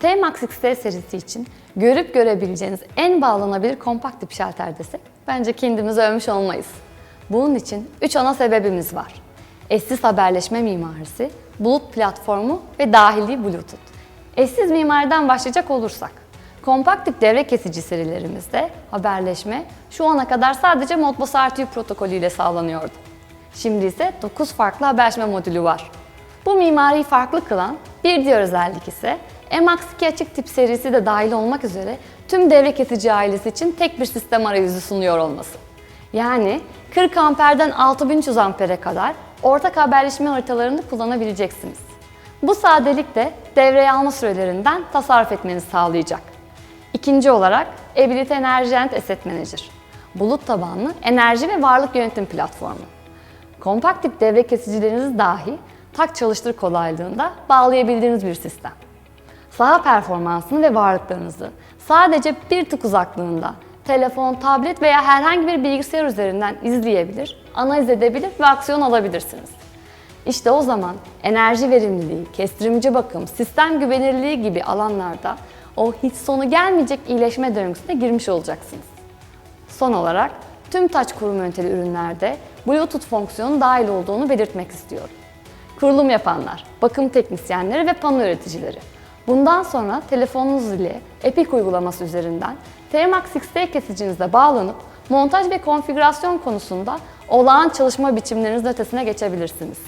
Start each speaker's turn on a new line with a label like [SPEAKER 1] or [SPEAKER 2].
[SPEAKER 1] T-Max XT serisi için görüp görebileceğiniz en bağlanabilir kompakt tip şalter desek bence kendimizi övmüş olmayız. Bunun için 3 ana sebebimiz var. Eşsiz haberleşme mimarisi, bulut platformu ve dahili Bluetooth. Eşsiz mimariden başlayacak olursak, kompakt tip devre kesici serilerimizde haberleşme şu ana kadar sadece Modbus RTU protokolü ile sağlanıyordu. Şimdi ise 9 farklı haberleşme modülü var. Bu mimariyi farklı kılan bir diğer özellik ise MX2 açık tip serisi de dahil olmak üzere tüm devre kesici ailesi için tek bir sistem arayüzü sunuyor olması. Yani 40 amperden 6300 ampere kadar ortak haberleşme haritalarını kullanabileceksiniz. Bu sadelik de devreye alma sürelerinden tasarruf etmenizi sağlayacak. İkinci olarak Ability Energy and Asset Manager. Bulut tabanlı enerji ve varlık yönetim platformu. Kompakt tip devre kesicileriniz dahi tak çalıştır kolaylığında bağlayabildiğiniz bir sistem. Saha performansını ve varlıklarınızı sadece bir tık uzaklığında telefon, tablet veya herhangi bir bilgisayar üzerinden izleyebilir, analiz edebilir ve aksiyon alabilirsiniz. İşte o zaman enerji verimliliği, kestirimci bakım, sistem güvenilirliği gibi alanlarda o hiç sonu gelmeyecek iyileşme döngüsüne girmiş olacaksınız. Son olarak tüm taç kurum yönteli ürünlerde Bluetooth fonksiyonu dahil olduğunu belirtmek istiyorum. Kurulum yapanlar, bakım teknisyenleri ve pano üreticileri. Bundan sonra telefonunuz ile Epic uygulaması üzerinden TMAX XT kesicinizle bağlanıp montaj ve konfigürasyon konusunda olağan çalışma biçimlerinizin ötesine geçebilirsiniz.